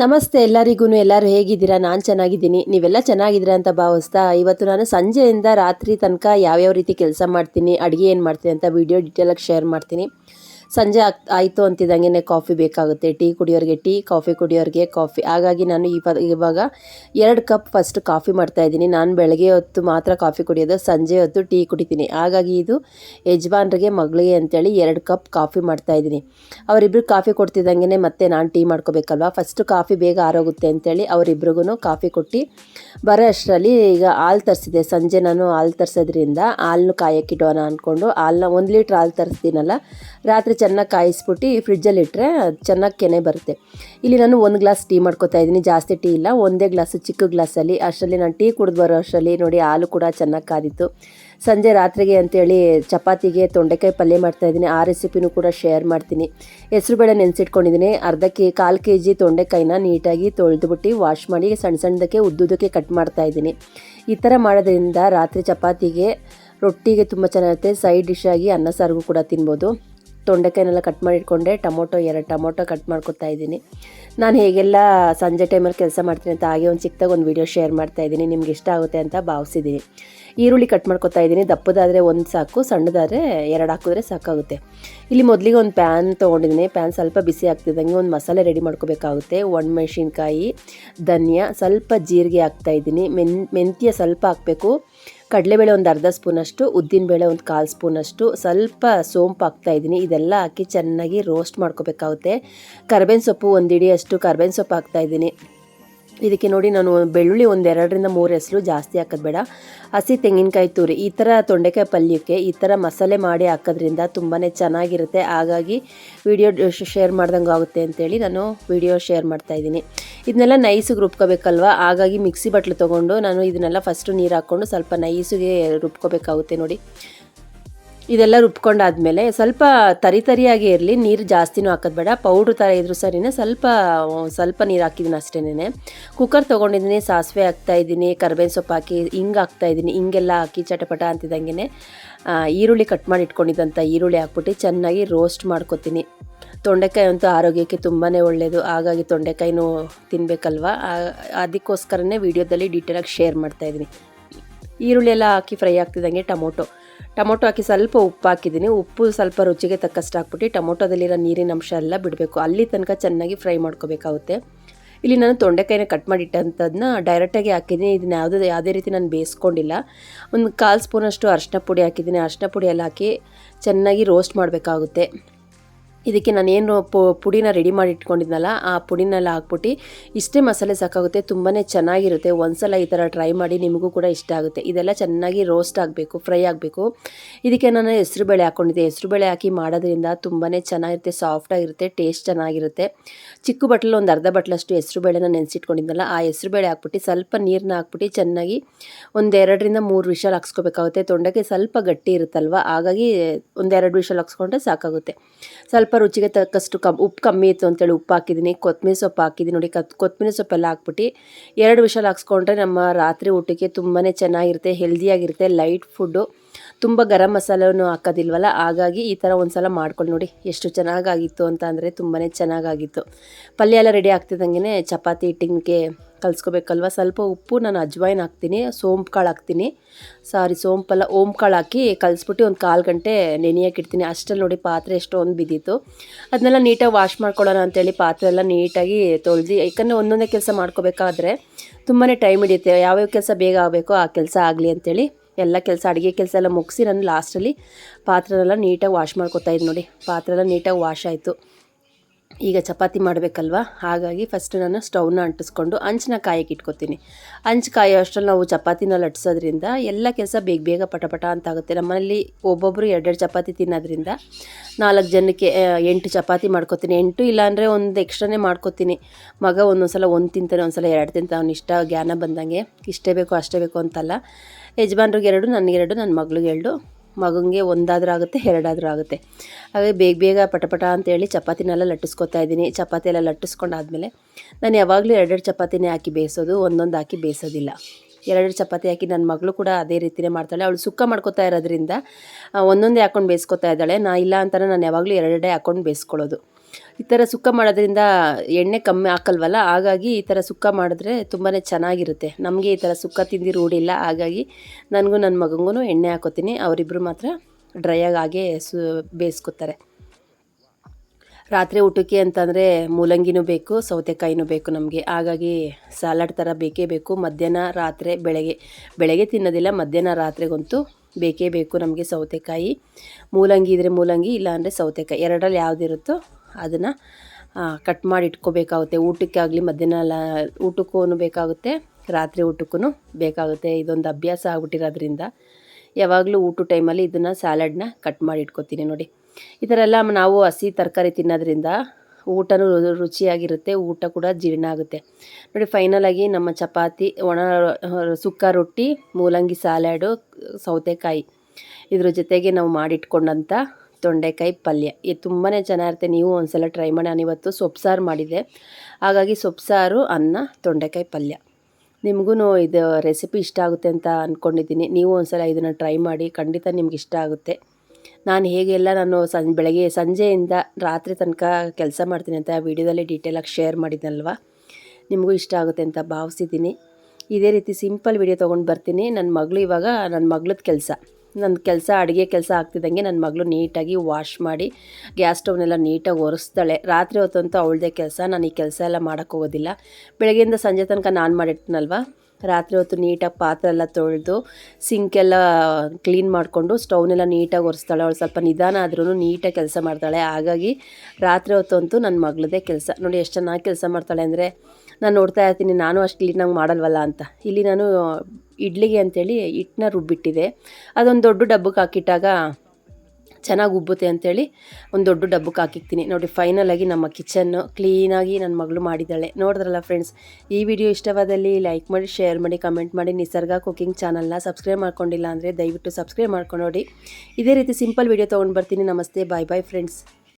ನಮಸ್ತೆ ಎಲ್ಲರಿಗೂ, ಎಲ್ಲರೂ ಹೇಗಿದ್ದೀರಾ? ನಾನು ಚೆನ್ನಾಗಿದ್ದೀನಿ. ನೀವೆಲ್ಲ ಚೆನ್ನಾಗಿದ್ದೀರಾ ಅಂತ ಭಾವಿಸ್ತಾ, ಇವತ್ತು ನಾನು ಸಂಜೆಯಿಂದ ರಾತ್ರಿ ತನಕ ಯಾವ್ಯಾವ ರೀತಿ ಕೆಲಸ ಮಾಡ್ತೀನಿ, ಅಡುಗೆ ಏನು ಮಾಡ್ತೀನಿ ಅಂತ ವಿಡಿಯೋ ಡೀಟೇಲಾಗಿ ಶೇರ್ ಮಾಡ್ತೀನಿ. ಸಂಜೆ ಆಗ್, ಆಯಿತು ಅಂತಿದ್ದಂಗೆ ಕಾಫಿ ಬೇಕಾಗುತ್ತೆ. ಟೀ ಕುಡಿಯೋರಿಗೆ ಟೀ, ಕಾಫಿ ಕುಡಿಯೋರಿಗೆ ಕಾಫಿ. ಹಾಗಾಗಿ ನಾನು ಇವ ಇವಾಗ ಎರಡು ಕಪ್ ಫಸ್ಟ್ ಕಾಫಿ ಮಾಡ್ತಾ ಇದ್ದೀನಿ. ನಾನು ಬೆಳಗ್ಗೆ ಹೊತ್ತು ಮಾತ್ರ ಕಾಫಿ ಕುಡಿಯೋದು, ಸಂಜೆ ಹೊತ್ತು ಟೀ ಕುಡಿತೀನಿ. ಹಾಗಾಗಿ ಇದು ಯಜಮಾನ್ರಿಗೆ ಮಗಳಿಗೆ ಅಂತೇಳಿ ಎರಡು ಕಪ್ ಕಾಫಿ ಮಾಡ್ತಾ ಇದ್ದೀನಿ. ಅವರಿಬ್ಬರು ಕಾಫಿ ಕೊಡ್ತಿದ್ದಂಗೆ ಮತ್ತೆ ನಾನು ಟೀ ಮಾಡ್ಕೋಬೇಕಲ್ವಾ? ಫಸ್ಟು ಕಾಫಿ ಬೇಗ ಆರೋಗುತ್ತೆ ಅಂತೇಳಿ ಅವರಿಬ್ರಿಗೂ ಕಾಫಿ ಕೊಟ್ಟು ಬರೋ ಅಷ್ಟರಲ್ಲಿ ಈಗ ಹಾಲು ತರಿಸಿದೆ. ಸಂಜೆ ನಾನು ಹಾಲು ತರಿಸೋದ್ರಿಂದ ಹಾಲನ್ನು ಕಾಯಕ್ಕಿಡೋಣ ಅಂದ್ಕೊಂಡು ಹಾಲನ್ನ ಒಂದು ಲೀಟ್ರ್ ಹಾಲು ತರಿಸ್ತೀನಲ್ಲ, ರಾತ್ರಿ ಚೆನ್ನಾಗಿ ಕಾಯಿಸ್ಬಿಟ್ಟು ಫ್ರಿಜ್ಜಲ್ಲಿ ಇಟ್ಟರೆ ಚೆನ್ನಾಗಿ ಕೆನೆ ಬರುತ್ತೆ. ಇಲ್ಲಿ ನಾನು ಒಂದು ಗ್ಲಾಸ್ ಟೀ ಮಾಡ್ಕೊತಾ ಇದ್ದೀನಿ. ಜಾಸ್ತಿ ಟೀ ಇಲ್ಲ. ಒಂದೇ ಗ್ಲಾಸು, ಚಿಕ್ಕ ಗ್ಲಾಸಲ್ಲಿ. ಅಷ್ಟರಲ್ಲಿ ನಾನು ಟೀ ಕುಡಿದು ಬರೋ ಅಷ್ಟರಲ್ಲಿ ನೋಡಿ ಹಾಲು ಕೂಡ ಚೆನ್ನಾಗಿ ಕಾದಿತ್ತು. ಸಂಜೆ ರಾತ್ರಿಗೆ ಅಂತೇಳಿ ಚಪಾತಿಗೆ ತೊಂಡೆಕಾಯಿ ಪಲ್ಯ ಮಾಡ್ತಾಯಿದ್ದೀನಿ ಆ ರೆಸಿಪಿನೂ ಕೂಡ ಶೇರ್ ಮಾಡ್ತೀನಿ. ಹೆಸರುಬೇಳೆ ನೆನೆಸಿಟ್ಕೊಂಡಿದ್ದೀನಿ. ಅರ್ಧ ಕೆ ಕಾಲು ಕೆ ಜಿ ತೊಂಡೆಕಾಯಿನ ನೀಟಾಗಿ ತೊಳೆದುಬಿಟ್ಟು ವಾಶ್ ಮಾಡಿ ಸಣ್ಣ ಸಣ್ಣದಕ್ಕೆ ಉದ್ದುದಕ್ಕೆ ಕಟ್ ಮಾಡ್ತಾಯಿದ್ದೀನಿ ಈ ಥರ ಮಾಡೋದ್ರಿಂದ ರಾತ್ರಿ ಚಪಾತಿಗೆ ರೊಟ್ಟಿಗೆ ತುಂಬ ಚೆನ್ನಾಗಿರುತ್ತೆ. ಸೈಡ್ ಡಿಶ್ ಆಗಿ ಅನ್ನ ಸಾರಿಗೂ ಕೂಡ ತಿನ್ಬೋದು. ತೊಂಡೆಕಾಯಿನೆಲ್ಲ ಕಟ್ ಮಾಡಿ ಇಟ್ಕೊಂಡೆ ಟೊಮೊಟೊ ಎರಡು ಟೊಮೊಟೊ ಕಟ್ ಮಾಡ್ಕೊತಾ ಇದ್ದೀನಿ. ನಾನು ಹೇಗೆಲ್ಲ ಸಂಜೆ ಟೈಮಲ್ಲಿ ಕೆಲಸ ಮಾಡ್ತೀನಿ ಅಂತ ಹಾಗೆ ಒಂದು ಚಿಕ್ಕದಾಗ ಒಂದು ವೀಡಿಯೋ ಶೇರ್ ಮಾಡ್ತಾ ಇದ್ದೀನಿ. ನಿಮ್ಗೆ ಇಷ್ಟ ಆಗುತ್ತೆ ಅಂತ ಭಾವಿಸಿದ್ದೀನಿ ಈರುಳ್ಳಿ ಕಟ್ ಮಾಡ್ಕೊತಾ ಇದ್ದೀನಿ. ದಪ್ಪದಾದರೆ ಒಂದು ಸಾಕು, ಸಣ್ಣದಾದರೆ ಎರಡು ಹಾಕಿದ್ರೆ ಸಾಕಾಗುತ್ತೆ. ಇಲ್ಲಿ ಮೊದಲಿಗೆ ಒಂದು ಪ್ಯಾನ್ ತೊಗೊಂಡಿದ್ದೀನಿ. ಪ್ಯಾನ್ ಸ್ವಲ್ಪ ಬಿಸಿ ಆಗ್ತಿದ್ದಂಗೆ ಒಂದು ಮಸಾಲೆ ರೆಡಿ ಮಾಡ್ಕೋಬೇಕಾಗುತ್ತೆ. ಒಣಮೆಣ್ಸಿನ್ಕಾಯಿ ಧನಿಯಾ, ಸ್ವಲ್ಪ ಜೀರಿಗೆ ಹಾಕ್ತಾ ಇದ್ದೀನಿ. ಮೆನ್ ಮೆಂತ್ಯ ಸ್ವಲ್ಪ ಹಾಕಬೇಕು. ಕಡಲೆಬೇಳೆ ಒಂದು ಅರ್ಧ ಸ್ಪೂನಷ್ಟು ಉದ್ದಿನಬೇಳೆ ಒಂದು ಕಾಲು ಸ್ಪೂನಷ್ಟು, ಸ್ವಲ್ಪ ಸೋಂಪು ಹಾಕ್ತಾ ಇದ್ದೀನಿ. ಇದೆಲ್ಲ ಹಾಕಿ ಚೆನ್ನಾಗಿ ರೋಸ್ಟ್ ಮಾಡ್ಕೋಬೇಕಾಗುತ್ತೆ. ಕರ್ಬೇವಿನ ಸೊಪ್ಪು ಒಂದು ಹಿಡಿಯಷ್ಟು ಕರ್ಬೇವಿನ ಸೊಪ್ಪು ಹಾಕ್ತಾ ಇದ್ದೀನಿ. ಇದಕ್ಕೆ ನೋಡಿ ನಾನು ಬೆಳ್ಳುಳ್ಳಿ ಒಂದು ಎರಡರಿಂದ ಮೂರು ಹೆಸರು ಜಾಸ್ತಿ ಹಾಕೋದು ಬೇಡ. ಹಸಿ ತೆಂಗಿನಕಾಯಿ ತುರಿ, ಈ ಥರ ತೊಂಡೆಕಾಯಿ ಪಲ್ಯಕ್ಕೆ ಈ ಥರ ಮಸಾಲೆ ಮಾಡಿ ಹಾಕೋದ್ರಿಂದ ತುಂಬಾ ಚೆನ್ನಾಗಿರುತ್ತೆ. ಹಾಗಾಗಿ ವಿಡಿಯೋ ಶೇರ್ ಮಾಡ್ದಂಗೆ ಆಗುತ್ತೆ ಅಂತೇಳಿ ನಾನು ವಿಡಿಯೋ ಶೇರ್ ಮಾಡ್ತಾ ಇದ್ದೀನಿ. ಇದನ್ನೆಲ್ಲ ನೈಸಿಗೆ ರುಬ್ಕೋಬೇಕಲ್ವ? ಹಾಗಾಗಿ ಮಿಕ್ಸಿ ಬಟ್ಲು ತೊಗೊಂಡು ನಾನು ಇದನ್ನೆಲ್ಲ ಫಸ್ಟು ನೀರು ಹಾಕ್ಕೊಂಡು ಸ್ವಲ್ಪ ನೈಸಿಗೆ ರುಬ್ಕೋಬೇಕಾಗುತ್ತೆ ನೋಡಿ. ಇದೆಲ್ಲ ರುಬ್ಕೊಂಡಾದ್ಮೇಲೆ ಸ್ವಲ್ಪ ತರಿ ತರಿಯಾಗಿ ಇರಲಿ, ನೀರು ಜಾಸ್ತಿನೂ ಹಾಕೋದು ಬೇಡ. ಪೌಡ್ರ್ ಥರ ಇದ್ರೂ ಸರಿನೇ ಸ್ವಲ್ಪ ಸ್ವಲ್ಪ ನೀರು ಹಾಕಿದ್ದೀನಿ ಅಷ್ಟೇನೆ ಕುಕ್ಕರ್ ತೊಗೊಂಡಿದ್ದೀನಿ, ಸಾಸಿವೆ ಹಾಕ್ತಾ ಇದ್ದೀನಿ, ಕರ್ಬೇವಿನ ಸೊಪ್ಪು ಹಾಕಿ ಹಿಂಗೆ ಹಾಕ್ತಾ ಇದ್ದೀನಿ, ಹಿಂಗೆಲ್ಲ ಹಾಕಿ ಚಟಪಟ ಅಂತಿದ್ದಂಗೆ ಈರುಳ್ಳಿ ಕಟ್ ಮಾಡಿ ಇಟ್ಕೊಂಡಿದ್ದಂಥ ಈರುಳ್ಳಿ ಹಾಕ್ಬಿಟ್ಟು ಚೆನ್ನಾಗಿ ರೋಸ್ಟ್ ಮಾಡ್ಕೊತೀನಿ. ತೊಂಡೆಕಾಯಿ ಅಂತೂ ಆರೋಗ್ಯಕ್ಕೆ ತುಂಬಾ ಒಳ್ಳೆಯದು ಹಾಗಾಗಿ ತೊಂಡೆಕಾಯಿನೂ ತಿನ್ನಬೇಕಲ್ವ ಅದಕ್ಕೋಸ್ಕರನೇ ವೀಡಿಯೋದಲ್ಲಿ ಡೀಟೇಲಾಗಿ ಶೇರ್ ಮಾಡ್ತಾಯಿದ್ದೀನಿ ಈರುಳ್ಳಿ ಎಲ್ಲ ಹಾಕಿ ಫ್ರೈ ಆಗ್ತಿದ್ದಂಗೆ ಟೊಮೊಟೊ. ಟೊಮೊಟೊ ಹಾಕಿ ಸ್ವಲ್ಪ ಉಪ್ಪು ಹಾಕಿದ್ದೀನಿ. ಉಪ್ಪು ಸ್ವಲ್ಪ ರುಚಿಗೆ ತಕ್ಕಷ್ಟು ಹಾಕ್ಬಿಟ್ಟು ಟೊಮೊಟೊದಲ್ಲಿರೋ ನೀರಿನ ಅಂಶ ಎಲ್ಲ ಬಿಡಬೇಕು. ಅಲ್ಲಿ ತನಕ ಚೆನ್ನಾಗಿ ಫ್ರೈ ಮಾಡ್ಕೋಬೇಕಾಗುತ್ತೆ. ಇಲ್ಲಿ ನಾನು ತೊಂಡೆಕಾಯಿನ ಕಟ್ ಮಾಡಿಟ್ಟಂಥದ್ದನ್ನ ಡೈರೆಕ್ಟಾಗಿ ಹಾಕಿದ್ದೀನಿ. ಇದನ್ನ ಯಾವುದೇ ಯಾವುದೇ ರೀತಿ ನಾನು ಬೇಯಿಸ್ಕೊಂಡಿಲ್ಲ. ಒಂದು ಕಾಲು ಸ್ಪೂನಷ್ಟು ಅರಿಶಿನ ಪುಡಿ ಹಾಕಿದ್ದೀನಿ. ಅರಿಶಿನ ಪುಡಿ ಎಲ್ಲ ಹಾಕಿ ಚೆನ್ನಾಗಿ ರೋಸ್ಟ್ ಮಾಡಬೇಕಾಗುತ್ತೆ. ಇದಕ್ಕೆ ನಾನೇನು ಪುಡಿನ ರೆಡಿ ಮಾಡಿ ಇಟ್ಕೊಂಡಿದ್ನಲ್ಲ ಆ ಪುಡಿನೆಲ್ಲ ಹಾಕ್ಬಿಟ್ಟು ಇಷ್ಟೇ ಮಸಾಲೆ ಸಾಕಾಗುತ್ತೆ ತುಂಬಾ ಚೆನ್ನಾಗಿರುತ್ತೆ. ಒಂದ್ಸಲ ಈ ಥರ ಟ್ರೈ ಮಾಡಿ ನಿಮಗೂ ಕೂಡ ಇಷ್ಟ ಆಗುತ್ತೆ. ಇದೆಲ್ಲ ಚೆನ್ನಾಗಿ ರೋಸ್ಟ್ ಆಗಬೇಕು ಫ್ರೈ ಆಗಬೇಕು. ಇದಕ್ಕೆ ನಾನು ಹೆಸರುಬೇಳೆ ಹಾಕ್ಕೊಂಡಿದ್ದೆ ಹೆಸರುಬೇಳೆ ಹಾಕಿ ಮಾಡೋದ್ರಿಂದ ತುಂಬಾ ಚೆನ್ನಾಗಿರುತ್ತೆ ಸಾಫ್ಟಾಗಿರುತ್ತೆ ಟೇಸ್ಟ್ ಚೆನ್ನಾಗಿರುತ್ತೆ. ಚಿಕ್ಕ ಬಟ್ಲಲ್ಲಿ ಒಂದು ಅರ್ಧ ಬಟ್ಲಷ್ಟು ಹೆಸರುಬೇಳೆನ ನೆನೆಸಿಟ್ಕೊಂಡಿದ್ನಲ್ಲ, ಆ ಹೆಸರುಬೇಳೆ ಹಾಕ್ಬಿಟ್ಟು ಸ್ವಲ್ಪ ನೀರನ್ನ ಹಾಕ್ಬಿಟ್ಟು ಚೆನ್ನಾಗಿ ಒಂದೆರಡರಿಂದ ಮೂರು ವಿಷಲ್ ಹಾಕ್ಸ್ಕೋಬೇಕಾಗುತ್ತೆ. ತೊಂಡಕ್ಕೆ ಸ್ವಲ್ಪ ಗಟ್ಟಿ ಇರುತ್ತಲ್ವ? ಹಾಗಾಗಿ ಒಂದೆರಡು ವಿಷಲ್ ಹಾಕ್ಸ್ಕೊಂಡ್ರೆ ಸಾಕಾಗುತ್ತೆ. ಸ್ವಲ್ಪ ರುಚಿಗೆ ತಕ್ಕಷ್ಟು ಕಮ್ ಉಪ್ಪು ಕಮ್ಮಿ ಇತ್ತು ಅಂತೇಳಿ ಉಪ್ಪು ಹಾಕಿದ್ದೀನಿ. ಕೊತ್ತಂಬರಿ ಸೊಪ್ಪು ಹಾಕಿದ್ದೀನಿ. ನೋಡಿ, ಕತ್ ಕೊತ್ತಂಬರಿ ಸೊಪ್ಪೆಲ್ಲ ಹಾಕ್ಬಿಟ್ಟು ಎರಡು ವಿಷಲ್ ಹಾಕ್ಸ್ಕೊಂಡ್ರೆ ನಮ್ಮ ರಾತ್ರಿ ಊಟಕ್ಕೆ ತುಂಬಾ ಚೆನ್ನಾಗಿರುತ್ತೆ ಹೆಲ್ದಿಯಾಗಿರುತ್ತೆ ಲೈಟ್ ಫುಡ್ಡು ತುಂಬ ಗರಂ ಮಸಾಲೆನೂ ಹಾಕೋದಿಲ್ವಲ್ಲ? ಹಾಗಾಗಿ ಈ ಥರ ಒಂದು ಸಲ ಮಾಡ್ಕೊಂಡು ನೋಡಿ ಎಷ್ಟು ಚೆನ್ನಾಗಾಗಿತ್ತು ಅಂತ ಅಂದರೆ ತುಂಬಾ ಚೆನ್ನಾಗಾಗಿತ್ತು. ಪಲ್ಯ ಎಲ್ಲ ರೆಡಿ ಆಗ್ತಿದ್ದಂಗೆ ಚಪಾತಿ, ಹಿಟ್ಟಿಗೆ ಕಲಿಸ್ಕೋಬೇಕಲ್ವ? ಸ್ವಲ್ಪ ಉಪ್ಪು, ನಾನು ಅಜ್ವಾಯಿನ್ ಹಾಕ್ತೀನಿ, ಸೋಂಪು ಕಾಳು ಹಾಕ್ತೀನಿ. ಸಾರಿ ಸೋಂಪಲ್ಲ, ಓಮ್ ಕಾಳು ಹಾಕಿ ಕಲಿಸ್ಬಿಟ್ಟು ಒಂದು ಕಾಲು ಗಂಟೆ ನೆನೆಯಾಕಿಡ್ತೀನಿ ಅಷ್ಟಲ್ಲಿ ನೋಡಿ ಪಾತ್ರೆ ಎಷ್ಟೊಂದು ಬಿದ್ದಿತ್ತು. ಅದನ್ನೆಲ್ಲ ನೀಟಾಗಿ ವಾಶ್ ಮಾಡ್ಕೊಳ್ಳೋಣ ಅಂತೇಳಿ ಪಾತ್ರೆ ಎಲ್ಲ ನೀಟಾಗಿ ತೊಳೆದು, ಯಾಕಂದರೆ ಒಂದೊಂದೇ ಕೆಲಸ ಮಾಡ್ಕೋಬೇಕಾದ್ರೆ ತುಂಬಾ ಟೈಮ್ ಹಿಡಿಯುತ್ತೆ. ಯಾವ್ಯಾವ ಕೆಲಸ ಬೇಗ ಆಗಬೇಕೋ ಆ ಕೆಲಸ ಆಗಲಿ ಅಂತೇಳಿ ಎಲ್ಲ ಕೆಲಸ, ಅಡುಗೆ ಕೆಲಸ ಎಲ್ಲ ಮುಗಿಸಿ ನಾನು ಲಾಸ್ಟಲ್ಲಿ ಪಾತ್ರೆನೆಲ್ಲ ನೀಟಾಗಿ ವಾಶ್ ಮಾಡ್ಕೊತಾ ಇದ್ದು ನೋಡಿ. ಪಾತ್ರೆ ಎಲ್ಲ ನೀಟಾಗಿ ವಾಶ್ ಆಯಿತು. ಈಗ ಚಪಾತಿ ಮಾಡಬೇಕಲ್ವ? ಹಾಗಾಗಿ ಫಸ್ಟ್ ನಾನು ಸ್ಟವ್ನ ಅಂಟಿಸ್ಕೊಂಡು ಹಂಚನ್ನ ಕಾಯಕ್ಕೆ ಇಟ್ಕೊತೀನಿ. ಹಂಚು ಕಾಯೋ ಅಷ್ಟರಲ್ಲಿ ನಾವು ಚಪಾತಿನ ಲಟ್ಸೋದ್ರಿಂದ ಎಲ್ಲ ಕೆಲಸ ಬೇಗ ಬೇಗ ಪಟಪಟ ಅಂತ ಆಗುತ್ತೆ. ನಮ್ಮನೇಲಿ ಒಬ್ಬೊಬ್ಬರು ಎರಡೆರಡು ಚಪಾತಿ ತಿನ್ನೋದ್ರಿಂದ ನಾಲ್ಕು ಜನಕ್ಕೆ ಎಂಟು ಚಪಾತಿ ಮಾಡ್ಕೊತೀನಿ. ಎಂಟು ಇಲ್ಲಾಂದರೆ ಒಂದು ಎಕ್ಸ್ಟ್ರಾನೇ ಮಾಡ್ಕೊತೀನಿ. ಮಗ ಒಂದೊಂದು ಸಲ ಒಂದು ತಿಂತಾನೆ ಒಂದು ಸಲ ಎರಡು ತಿಂತಾನೆ. ಅವ್ನು ಇಷ್ಟ ಜ್ಞಾನ ಬಂದಂಗೆ ಇಷ್ಟೇ ಬೇಕು, ಅಷ್ಟೇ ಬೇಕು ಅಂತಲ್ಲ. ಯಜಮಾನ್ರಿಗೆ ಎರಡು ನನಗೆರಡು ನನ್ನ ಮಗಳಿಗೆ ಎರಡು. ಮಗನಿಗೆ ಒಂದಾದರೂ ಆಗುತ್ತೆ, ಎರಡಾದರೂ ಆಗುತ್ತೆ. ಹಾಗಾಗಿ ಬೇಗ ಬೇಗ ಪಟಪಟ ಅಂತೇಳಿ ಚಪಾತಿನೆಲ್ಲ ಲಟ್ಟಿಸ್ಕೊತಾ ಇದ್ದೀನಿ. ಚಪಾತಿ ಎಲ್ಲ ಲಟ್ಟಿಸ್ಕೊಂಡಾದ್ಮೇಲೆ ನಾನು ಯಾವಾಗಲೂ ಎರಡೆರಡು ಚಪಾತಿನೇ ಹಾಕಿ ಬೇಯಿಸೋದು, ಒಂದೊಂದು ಹಾಕಿ ಬೇಯಿಸೋದಿಲ್ಲ. ಎರಡೆರಡು ಚಪಾತಿ ಹಾಕಿ ನನ್ನ ಮಗಳು ಕೂಡ ಅದೇ ರೀತಿಯೇ ಮಾಡ್ತಾಳೆ. ಅವಳು ಸುಕ್ಕ ಮಾಡ್ಕೊತಾ ಇರೋದ್ರಿಂದ ಒಂದೊಂದೇ ಹಾಕ್ಕೊಂಡು ಬೇಯಿಸ್ಕೊತಾ ಇದ್ದಾಳೆ. ನಾ ಇಲ್ಲ ಅಂತಾನೆ ನಾನು ಯಾವಾಗಲೂ ಎರಡೆರಡೇ ಹಾಕ್ಕೊಂಡು ಬೇಯಿಸ್ಕೊಳ್ಳೋದು. ಈ ಥರ ಸುಕ್ಕ ಮಾಡೋದ್ರಿಂದ ಎಣ್ಣೆ ಕಮ್ಮಿ ಹಾಕಲ್ವಲ್ಲ? ಹಾಗಾಗಿ ಈ ಥರ ಸುಕ್ಕ ಮಾಡಿದ್ರೆ ತುಂಬಾ ಚೆನ್ನಾಗಿರುತ್ತೆ. ನಮಗೆ ಈ ಥರ ಸುಕ್ಕ ತಿಂದು ರೂಢಿಲ್ಲ. ಹಾಗಾಗಿ ನನಗೂ ನನ್ನ ಮಗಂಗೂ ಎಣ್ಣೆ ಹಾಕೋತೀನಿ. ಅವರಿಬ್ಬರು ಮಾತ್ರ ಡ್ರೈಯಾಗಿ ಹಾಗೆ ಸು, ಬೇಯಿಸ್ಕೊತಾರೆ. ರಾತ್ರಿ ಊಟಕ್ಕೆ ಅಂತಂದರೆ ಮೂಲಂಗಿನೂ ಬೇಕು, ಸೌತೆಕಾಯಿನೂ ಬೇಕು ನಮಗೆ. ಹಾಗಾಗಿ ಸಾಲಾಡ್ ಥರ ಬೇಕೇ ಬೇಕು. ಮಧ್ಯಾಹ್ನ ರಾತ್ರಿ ಬೆಳಗ್ಗೆ ಬೆಳಗ್ಗೆ ತಿನ್ನೋದಿಲ್ಲ, ಮಧ್ಯಾಹ್ನ ರಾತ್ರಿಗಂತೂ ಬೇಕೇ ಬೇಕು ನಮಗೆ ಸೌತೆಕಾಯಿ. ಮೂಲಂಗಿ ಇದ್ದರೆ ಮೂಲಂಗಿ, ಇಲ್ಲಾಂದರೆ ಸೌತೆಕಾಯಿ. ಎರಡರಲ್ಲಿ ಯಾವುದಿರುತ್ತೋ ಅದನ್ನು ಕಟ್ ಮಾಡಿ ಇಟ್ಕೋಬೇಕಾಗುತ್ತೆ. ಊಟಕ್ಕೆ ಆಗಲಿ ಮಧ್ಯಾಹ್ನ ಲ ಊಟಕ್ಕೂ ಬೇಕಾಗುತ್ತೆ. ರಾತ್ರಿ ಊಟಕ್ಕೂ ಬೇಕಾಗುತ್ತೆ. ಇದೊಂದು ಅಭ್ಯಾಸ ಆಗ್ಬಿಟ್ಟಿರೋದ್ರಿಂದ ಯಾವಾಗಲೂ ಊಟ ಟೈಮಲ್ಲಿ ಇದನ್ನು ಸ್ಯಾಲಡ್ನ ಕಟ್ ಮಾಡಿ ಇಟ್ಕೊತೀನಿ ನೋಡಿ. ಈ ಥರ ಎಲ್ಲ ನಾವು ಹಸಿ ತರಕಾರಿ ತಿನ್ನೋದ್ರಿಂದ ಊಟನೂ ರುಚಿಯಾಗಿರುತ್ತೆ. ಊಟ ಕೂಡ ಜೀರ್ಣ ಆಗುತ್ತೆ. ನೋಡಿ ಫೈನಲಾಗಿ ನಮ್ಮ ಚಪಾತಿ, ಒಣ, ಸುಕ್ಕ ರೊಟ್ಟಿ, ಮೂಲಂಗಿ ಸ್ಯಾಲಡು ಸೌತೆಕಾಯಿ. ಇದ್ರ ಜೊತೆಗೆ ನಾವು ಮಾಡಿಟ್ಕೊಂಡಂಥ ತೊಂಡೆಕಾಯಿ ಪಲ್ಯ. ಇದು ತುಂಬಾ ಚೆನ್ನಾಗಿರುತ್ತೆ. ನೀವು ಒಂದ್ಸಲ ಟ್ರೈ ಮಾಡಿ. ನಾನು ಇವತ್ತು ಸೊಪ್ಪು ಮಾಡಿದೆ ಹಾಗಾಗಿ ಸೊಪ್ಪು ಸಾರು, ಅನ್ನ, ತೊಂಡೆಕಾಯಿ ಪಲ್ಯ. ನಿಮಗೂ ಇದು ರೆಸಿಪಿ ಇಷ್ಟ ಆಗುತ್ತೆ ಅಂತ ಅಂದ್ಕೊಂಡಿದ್ದೀನಿ ನೀವು ಒಂದ್ಸಲ ಇದನ್ನು ಟ್ರೈ ಮಾಡಿ. ಖಂಡಿತ ನಿಮ್ಗೆ ಇಷ್ಟ ಆಗುತ್ತೆ. ನಾನು ಹೇಗೆಲ್ಲ ನಾನು ಸಂ, ಬೆಳಗ್ಗೆ ಸಂಜೆಯಿಂದ ರಾತ್ರಿ ತನಕ ಕೆಲಸ ಮಾಡ್ತೀನಿ ಅಂತ ವೀಡಿಯೋದಲ್ಲಿ ಡೀಟೇಲಾಗಿ ಶೇರ್ ಮಾಡಿದ್ನಲ್ವ? ನಿಮಗೂ ಇಷ್ಟ ಆಗುತ್ತೆ ಅಂತ ಭಾವಿಸಿದ್ದೀನಿ. ಇದೇ ರೀತಿ ಸಿಂಪಲ್ ವಿಡಿಯೋ ತೊಗೊಂಡು ಬರ್ತೀನಿ. ನನ್ನ ಮಗಳು ಇವಾಗ ನನ್ನ ಮಗಳದ್ದು ಕೆಲಸ. ನನ್ನ ಕೆಲಸ, ಅಡುಗೆ ಕೆಲಸ ಆಗ್ತಿದ್ದಂಗೆ ನನ್ನ ಮಗಳು ನೀಟಾಗಿ ವಾಶ್ ಮಾಡಿ ಗ್ಯಾಸ್ ಸ್ಟವ್ನೆಲ್ಲ ನೀಟಾಗಿ ಒರೆಸ್ತಾಳೆ. ರಾತ್ರಿ ಹೊತ್ತಂತೂ ಅವಳದೇ ಕೆಲಸ, ನಾನು ಈ ಕೆಲಸ ಎಲ್ಲ ಮಾಡೋಕ್ಕೆ ಹೋಗೋದಿಲ್ಲ. ಬೆಳಗ್ಗೆಯಿಂದ ಸಂಜೆ ತನಕ ನಾನು ಮಾಡಿರ್ತೀನಲ್ವ? ರಾತ್ರಿ ಹೊತ್ತು ನೀಟಾಗಿ ಪಾತ್ರೆ ಎಲ್ಲ ತೊಳೆದು ಸಿಂಕೆಲ್ಲ ಕ್ಲೀನ್ ಮಾಡಿಕೊಂಡು ಸ್ಟೌವ್ನೆಲ್ಲ ನೀಟಾಗಿ ಒರೆಸ್ತಾಳೆ. ಅವಳು ಸ್ವಲ್ಪ ನಿಧಾನ ಆದ್ರೂ ನೀಟಾಗಿ ಕೆಲಸ ಮಾಡ್ತಾಳೆ. ಹಾಗಾಗಿ ರಾತ್ರಿ ಹೊತ್ತಂತೂ ನನ್ನ ಮಗಳದೇ ಕೆಲಸ. ನೋಡಿ ಎಷ್ಟು ಚೆನ್ನಾಗಿ ಕೆಲಸ ಮಾಡ್ತಾಳೆ ಅಂದರೆ ನಾನು ನೋಡ್ತಾ ಇರ್ತೀನಿ, ನಾನು ಅಷ್ಟು ಕ್ಲೀನಾಗಿ ಮಾಡಲ್ವಲ್ಲ ಅಂತ. ಇಲ್ಲಿ ನಾನು ಇಡ್ಲಿಗೆ ಅಂತೇಳಿ ಹಿಟ್ಟನ್ನ ರುಬ್ಬಿಟ್ಟಿದೆ. ಅದೊಂದು ದೊಡ್ಡ ಡಬ್ಬಕ್ಕೆ ಹಾಕಿಟ್ಟಾಗ ಚೆನ್ನಾಗಿ ಉಬ್ಬುತ್ತೆ ಅಂತೇಳಿ ಒಂದು ದೊಡ್ಡ ಡಬ್ಬಕ್ಕೆ ಹಾಕಿಕ್ತೀನಿ. ನೋಡಿ ಫೈನಲಾಗಿ ನಮ್ಮ ಕಿಚನ್ನು ಕ್ಲೀನಾಗಿ ನನ್ನ ಮಗಳು ಮಾಡಿದ್ದಾಳೆ. ನೋಡಿದ್ರಲ್ಲ ಫ್ರೆಂಡ್ಸ್ ಈ ವಿಡಿಯೋ ಇಷ್ಟವಾದಲ್ಲಿ ಲೈಕ್ ಮಾಡಿ ಶೇರ್ ಮಾಡಿ ಕಮೆಂಟ್ ಮಾಡಿ ನಿಸರ್ಗ ಕುಕಿಂಗ್ ಚಾನಲ್ನ ಸಬ್ಸ್ಕ್ರೈಬ್ ಮಾಡ್ಕೊಂಡಿಲ್ಲ ಅಂದರೆ ದಯವಿಟ್ಟು ಸಬ್ಸ್ಕ್ರೈಬ್ ಮಾಡ್ಕೊಂಡು ನೋಡಿ. ಇದೇ ರೀತಿ ಸಿಂಪಲ್ ವಿಡಿಯೋ ತೊಗೊಂಡು ಬರ್ತೀನಿ. ನಮಸ್ತೆ ಬಾಯ್ ಬಾಯ್ ಫ್ರೆಂಡ್ಸ್